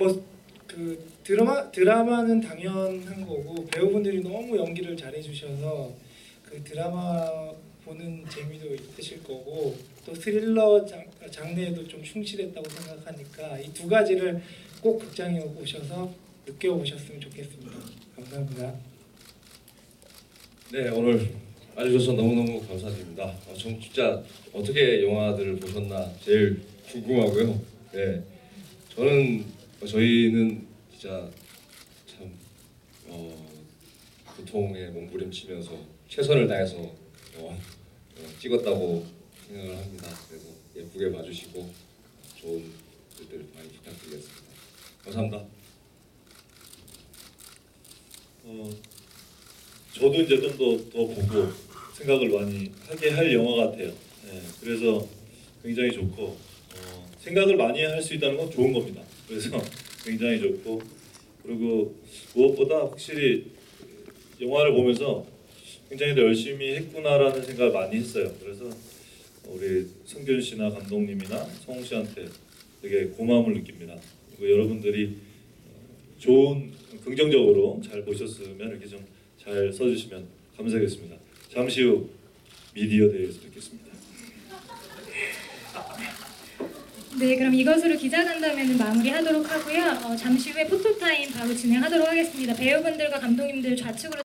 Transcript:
뭐그 드라마 드라마는 당연한 거고 배우분들이 너무 연기를 잘해 주셔서 그 드라마 보는 재미도 있으실 거고 또 스릴러 장, 장르에도 좀 충실했다고 생각하니까 이 두 가지를 꼭 극장에 오셔서 느껴보셨으면 좋겠습니다. 감사합니다. 네 오늘 와주셔서 너무너무 감사드립니다. 어, 전 진짜 어떻게 영화들을 보셨나 제일 궁금하고요. 네 저는 어, 저희는 진짜 참 어, 고통에 몸부림치면서 최선을 다해서 어, 어, 찍었다고 생각을 합니다. 그래서 예쁘게 봐주시고 좋은 글들 많이 부탁드리겠습니다. 감사합니다. 어, 저도 이제 좀 더 더 보고 생각을 많이 하게 할 영화 같아요. 예, 그래서 굉장히 좋고 어, 생각을 많이 할 수 있다는 건 좋은 겁니다. 그래서 굉장히 좋고 그리고 무엇보다 확실히 영화를 보면서 굉장히 더 열심히 했구나라는 생각을 많이 했어요. 그래서 우리 성균 씨나 감독님이나 성우 씨한테 되게 고마움을 느낍니다. 그리고 여러분들이 좋은 긍정적으로 잘 보셨으면 이렇게 좀 잘 써주시면 감사하겠습니다. 잠시 후 미디어 대회에서 뵙겠습니다. 네, 그럼 이것으로 기자간담회는 마무리하도록 하고요. 어, 잠시 후에 포토타임 바로 진행하도록 하겠습니다. 배우분들과 감독님들 좌측으로